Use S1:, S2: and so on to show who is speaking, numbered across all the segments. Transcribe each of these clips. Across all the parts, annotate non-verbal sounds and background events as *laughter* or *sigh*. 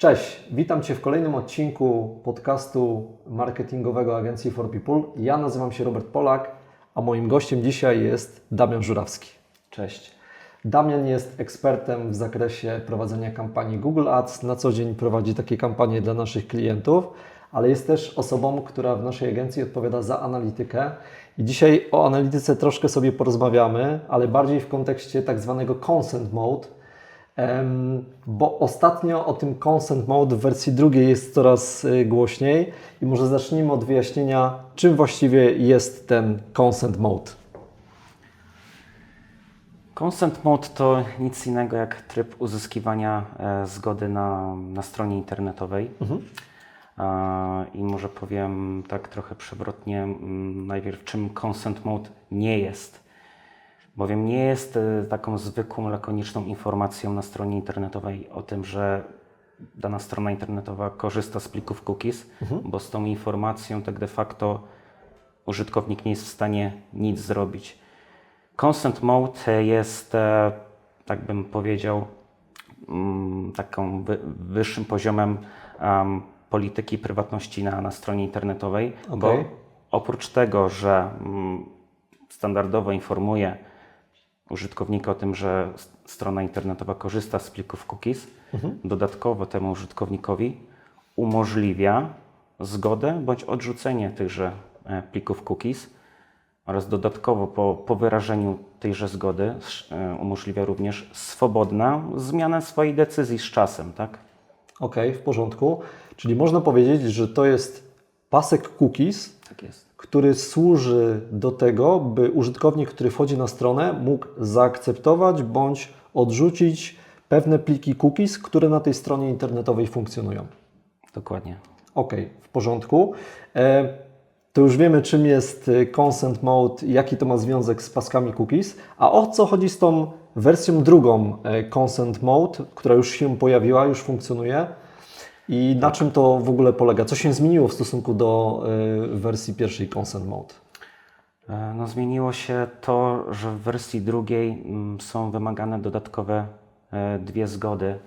S1: Cześć, witam Cię w kolejnym odcinku podcastu marketingowego agencji For People. Ja nazywam się Robert Polak, a moim gościem dzisiaj jest Damian Żurawski. Cześć. Damian jest ekspertem w zakresie prowadzenia kampanii Google Ads. Na co dzień prowadzi takie kampanie dla naszych klientów, ale jest też osobą, która w naszej agencji odpowiada za analitykę. I dzisiaj o analityce troszkę sobie porozmawiamy, ale bardziej w kontekście tak zwanego consent mode, bo ostatnio o tym consent mode w wersji drugiej jest coraz y, głośniej i może zacznijmy od wyjaśnienia, czym właściwie jest ten consent mode.
S2: Consent Mode to nic innego jak tryb uzyskiwania e, zgody na, na stronie internetowej. E, I może powiem tak trochę przewrotnie, mm, najpierw czym Consent Mode nie jest. Bowiem nie jest e, taką zwykłą, lakoniczną informacją na stronie internetowej o tym, że dana strona internetowa korzysta z plików cookies, bo z tą informacją tak de facto użytkownik nie jest w stanie nic zrobić. Consent Mode jest, e, tak bym powiedział, mm, taką wy, wyższym poziomem em, polityki prywatności na, na stronie internetowej, bo
S1: Okej.
S2: oprócz tego, że mm, standardowo informuje użytkownika o tym, że strona internetowa korzysta z plików cookies, dodatkowo temu użytkownikowi umożliwia zgodę bądź odrzucenie tychże e, plików cookies oraz dodatkowo po, po wyrażeniu tejże zgody e, umożliwia również swobodną zmianę swojej decyzji z czasem, tak?
S1: Ok, w porządku. Czyli można powiedzieć, że to jest pasek cookies,
S2: Tak jest.
S1: Który służy do tego, by użytkownik, który wchodzi na stronę, mógł zaakceptować bądź odrzucić pewne pliki cookies, które na tej stronie internetowej funkcjonują.
S2: Dokładnie.
S1: Ok, w porządku. E, to już wiemy, czym jest e, consent mode, jaki to ma związek z paskami cookies. A o co chodzi z tą wersją drugą e, consent mode, która już się pojawiła, już funkcjonuje? I na czym to w ogóle polega? Co się zmieniło w stosunku do e, wersji pierwszej consent mode?
S2: E, No, zmieniło się to, że w wersji drugiej mm, są wymagane dodatkowe e, dwie zgody,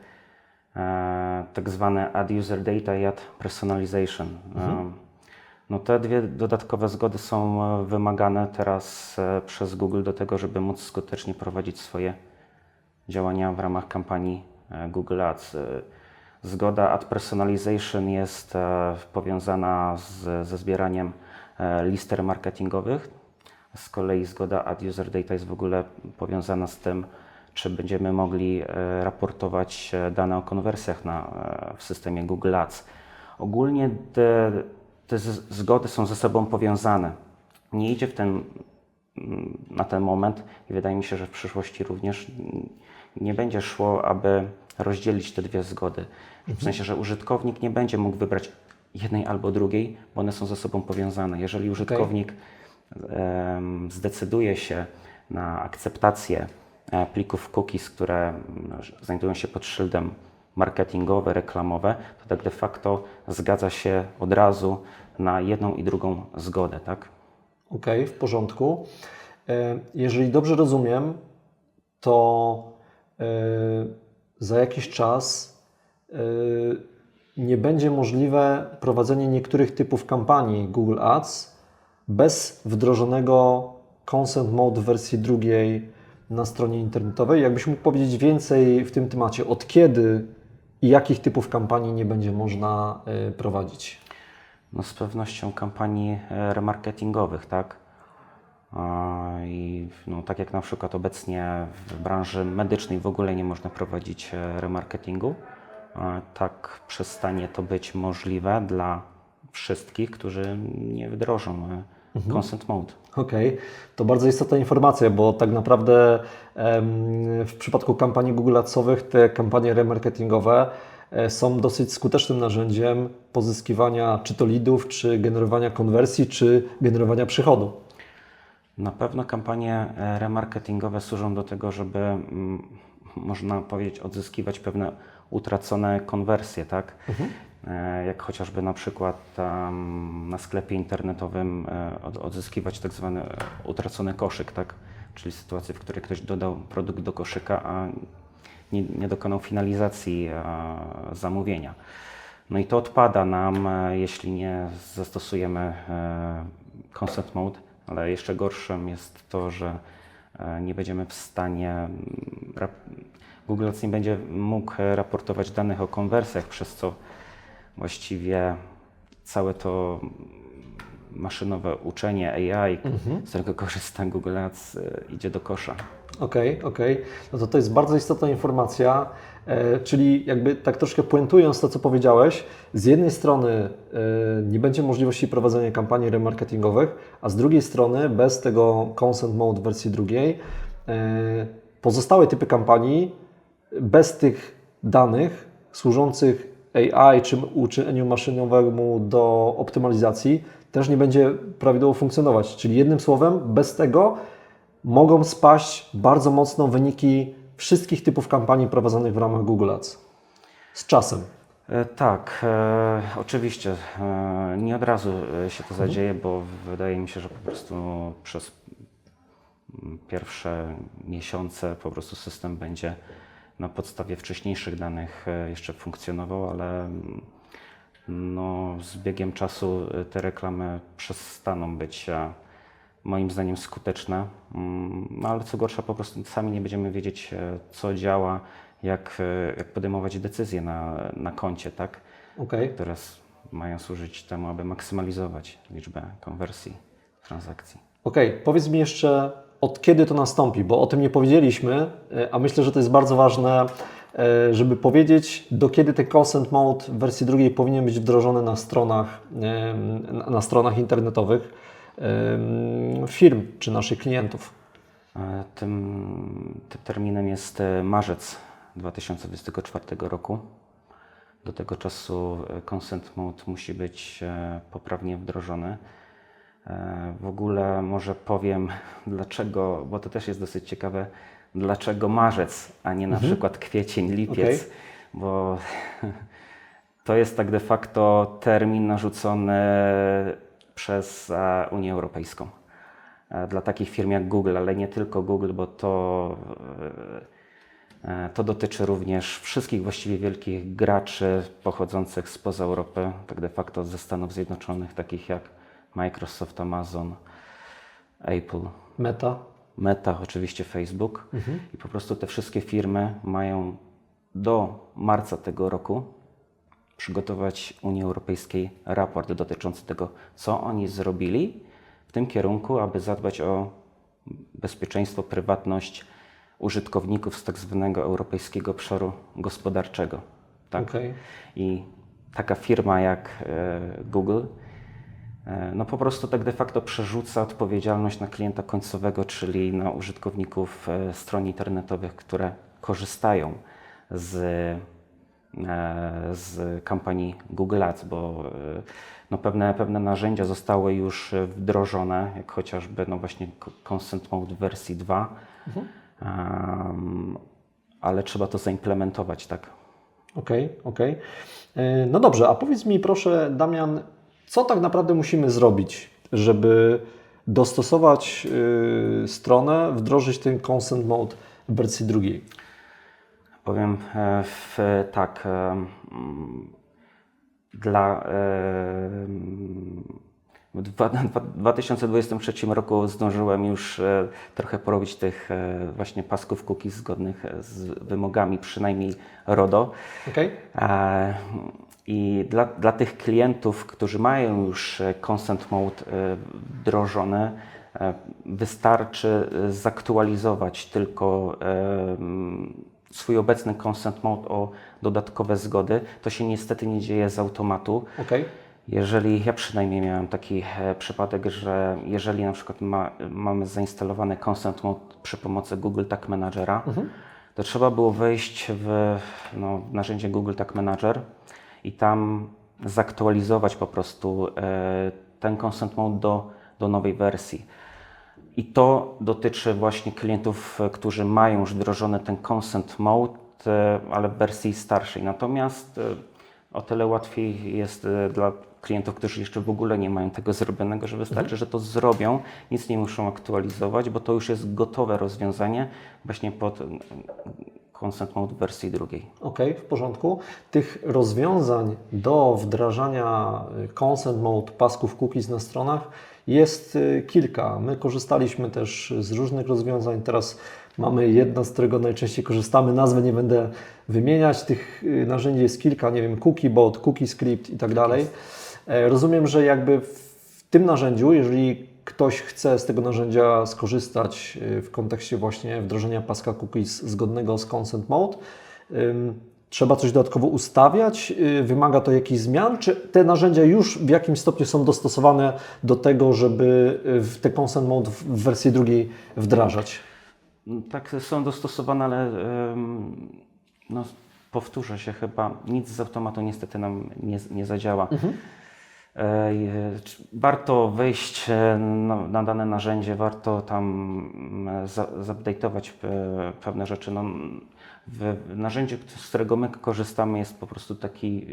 S2: e, tak zwane add user data i add personalization. E, No, te dwie dodatkowe zgody są wymagane teraz przez Google do tego, żeby móc skutecznie prowadzić swoje działania w ramach kampanii Google Ads. Zgoda Ad Personalization jest e, powiązana z, ze zbieraniem e, lister marketingowych. Z kolei zgoda Ad User Data jest w ogóle powiązana z tym, czy będziemy mogli e, raportować dane o konwersjach na, w systemie Google Ads. Ogólnie te, te zgody są ze sobą powiązane. Nie idzie w ten mm, na ten moment i wydaje mi się, że w przyszłości również mm, nie będzie szło, aby rozdzielić te dwie zgody. W sensie, że użytkownik nie będzie mógł wybrać jednej albo drugiej, bo one są ze sobą powiązane. Jeżeli użytkownik em, zdecyduje się na akceptację e, plików cookies, które mm, znajdują się pod szyldem marketingowe, reklamowe, to tak de facto zgadza się od razu na jedną i drugą zgodę, tak?
S1: Ok, w porządku. E, Jeżeli dobrze rozumiem, to za jakiś czas e, nie będzie możliwe prowadzenie niektórych typów kampanii Google Ads bez wdrożonego Consent Mode w wersji drugiej na stronie internetowej. Jakbyś mógł powiedzieć więcej w tym temacie, od kiedy i jakich typów kampanii nie będzie można e, prowadzić?
S2: No z pewnością kampanii e, remarketingowych, tak? I no, tak jak na przykład obecnie w branży medycznej w ogóle nie można prowadzić e, remarketingu, a, tak przestanie to być możliwe dla wszystkich, którzy nie wdrożą e, Consent Mode.
S1: Okej, to bardzo istotna informacja, bo tak naprawdę w przypadku kampanii Google Adsowych te kampanie remarketingowe e, są dosyć skutecznym narzędziem pozyskiwania czy to leadów, czy generowania konwersji, czy generowania przychodu.
S2: Na pewno kampanie e, remarketingowe służą do tego, żeby mm, można powiedzieć odzyskiwać pewne utracone konwersje, tak? E, Jak chociażby na przykład tam na sklepie internetowym e, od- odzyskiwać tak zwany utracony koszyk, tak? Czyli sytuację, w której ktoś dodał produkt do koszyka, a nie, nie dokonał finalizacji zamówienia. No i to odpada nam, jeśli nie zastosujemy consent mode, ale jeszcze gorszym jest to, że e, nie będziemy w stanie, mm, Google Ads nie będzie mógł raportować danych o konwersjach, przez co właściwie całe to maszynowe uczenie AI, z którego korzysta Google Ads, e, idzie do kosza.
S1: Okej, okej. No to to jest bardzo istotna informacja, czyli jakby tak troszkę puentując to, co powiedziałeś, z jednej strony e, nie będzie możliwości prowadzenia kampanii remarketingowych, a z drugiej strony bez tego consent mode wersji drugiej e, pozostałe typy kampanii bez tych danych służących AI czy uczeniu maszynowemu do optymalizacji też nie będzie prawidłowo funkcjonować. Czyli jednym słowem, bez tego mogą spaść bardzo mocno wyniki wszystkich typów kampanii prowadzonych w ramach Google Ads. Z czasem.
S2: E, Tak, e, oczywiście. E, nie od razu e, się to zadzieje, bo wydaje mi się, że po prostu przez pierwsze miesiące po prostu system będzie na podstawie wcześniejszych danych e, jeszcze funkcjonował, ale mm, no, z biegiem czasu te reklamy przestaną być moim zdaniem skuteczne. Mm, No ale co gorsza, po prostu sami nie będziemy wiedzieć, e, co działa, jak, e, jak podejmować decyzje na, na koncie, tak?
S1: Okej.
S2: które mają służyć temu, aby maksymalizować liczbę konwersji transakcji.
S1: Okej, powiedz mi jeszcze, od kiedy to nastąpi, bo o tym nie powiedzieliśmy, e, a myślę, że to jest bardzo ważne, żeby powiedzieć, do kiedy ten consent mode w wersji drugiej powinien być wdrożony na stronach, na- na stronach internetowych firm czy naszych klientów.
S2: E, Tym, tym terminem jest e, marzec 2024 roku. Do tego czasu e, consent mode musi być poprawnie wdrożony. W ogóle może powiem *laughs* dlaczego, bo to też jest dosyć ciekawe, dlaczego marzec, a nie na przykład kwiecień, lipiec,
S1: Okej.
S2: bo *laughs* to jest tak de facto termin narzucony przez e, Unię Europejską e, dla takich firm jak Google, ale nie tylko Google, bo to, e, to dotyczy również wszystkich właściwie wielkich graczy pochodzących spoza Europy, tak de facto ze Stanów Zjednoczonych, takich jak Microsoft, Amazon, Apple,
S1: Meta.
S2: Meta, oczywiście Facebook. I po prostu te wszystkie firmy mają do marca tego roku przygotować Unii Europejskiej raport dotyczący tego, co oni zrobili w tym kierunku, aby zadbać o bezpieczeństwo, prywatność użytkowników z tak zwanego Europejskiego Obszaru Gospodarczego. Tak?
S1: Okej.
S2: I taka firma jak e, Google e, no po prostu tak de facto przerzuca odpowiedzialność na klienta końcowego, czyli na użytkowników e, stron internetowych, które korzystają z, z kampanii Google Ads, bo e, no pewne, pewne narzędzia zostały już e, wdrożone, jak chociażby no właśnie co- Consent Mode w wersji 2, Em, ale trzeba to zaimplementować, tak?
S1: Okej, okej. E, No dobrze, a powiedz mi proszę, Damian, co tak naprawdę musimy zrobić, żeby dostosować stronę, wdrożyć ten consent mode w wersji drugiej?
S2: Powiem e, w, tak. e, Dla, e, w dwa- dwa- 2023 roku zdążyłem już trochę porobić tych właśnie pasków cookies zgodnych z wymogami, przynajmniej RODO. E, I dla, dla tych klientów, którzy mają już Consent Mode wdrożony, wystarczy zaktualizować tylko swój obecny Consent Mode o dodatkowe zgody. To się niestety nie dzieje z automatu.
S1: Okej?
S2: Jeżeli ja przynajmniej miałem taki e, przypadek, że jeżeli na przykład ma, mamy zainstalowany Consent Mode przy pomocy Google Tag Managera, to trzeba było wejść w no, narzędzie Google Tag Manager i tam zaktualizować po prostu e, ten Consent Mode do, do nowej wersji. I to dotyczy właśnie klientów, którzy mają już wdrożony ten Consent Mode, e, ale w wersji starszej. Natomiast e, o tyle łatwiej jest e, dla klientów, którzy jeszcze w ogóle nie mają tego zrobionego, że wystarczy, że to zrobią, nic nie muszą aktualizować, bo to już jest gotowe rozwiązanie właśnie pod Consent Mode w wersji drugiej.
S1: Ok, w porządku. Tych rozwiązań do wdrażania Consent Mode pasków cookies na stronach jest y, kilka. My korzystaliśmy też z różnych rozwiązań. Teraz mamy jedno, z którego najczęściej korzystamy. Nazwę nie będę wymieniać. Tych y, narzędzi jest kilka, nie wiem, CookieBot, CookieScript i tak dalej. E, Rozumiem, że jakby w tym narzędziu, jeżeli ktoś chce z tego narzędzia skorzystać y, w kontekście właśnie wdrożenia paska cookies zgodnego z Consent Mode, trzeba coś dodatkowo ustawiać? Y, Wymaga to jakichś zmian? Czy te narzędzia już w jakimś stopniu są dostosowane do tego, żeby y, w te Consent Mode w wersji drugiej wdrażać?
S2: Tak, są dostosowane, ale no, powtórzę się chyba, nic z automatu niestety nam nie, nie zadziała. Czy- Warto wejść na, na dane narzędzie, warto tam mm, za- pewne rzeczy. No, narzędziu, z którego my korzystamy, jest po prostu taki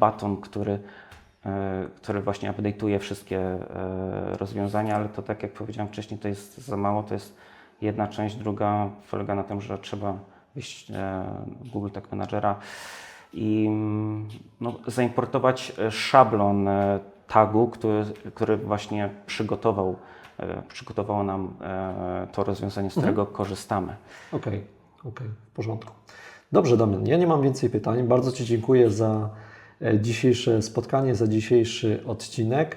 S2: baton, który, e, który właśnie update'uje wszystkie e, rozwiązania, ale to tak jak powiedziałem wcześniej, to jest za mało, to jest jedna część, druga polega na tym, że trzeba wyjść e, Google Tag Managera i mm, no, zaimportować szablon tagu, który, który właśnie przygotował, przygotowało nam to rozwiązanie, z którego korzystamy.
S1: Okej, okej, w porządku. Dobrze, Damian, ja nie mam więcej pytań. Bardzo Ci dziękuję za e, dzisiejsze spotkanie, za dzisiejszy odcinek.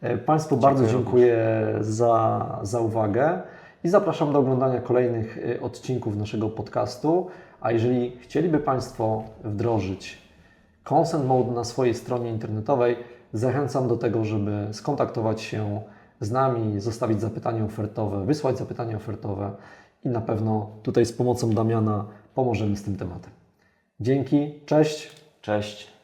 S1: E, Państwu bardzo dziękuję za, za uwagę i zapraszam do oglądania kolejnych e, odcinków naszego podcastu. A jeżeli chcieliby Państwo wdrożyć Consent Mode na swojej stronie internetowej, zachęcam do tego, żeby skontaktować się z nami, zostawić zapytanie ofertowe, wysłać zapytanie ofertowe i na pewno tutaj z pomocą Damiana pomożemy z tym tematem. Dzięki, cześć.
S2: Cześć.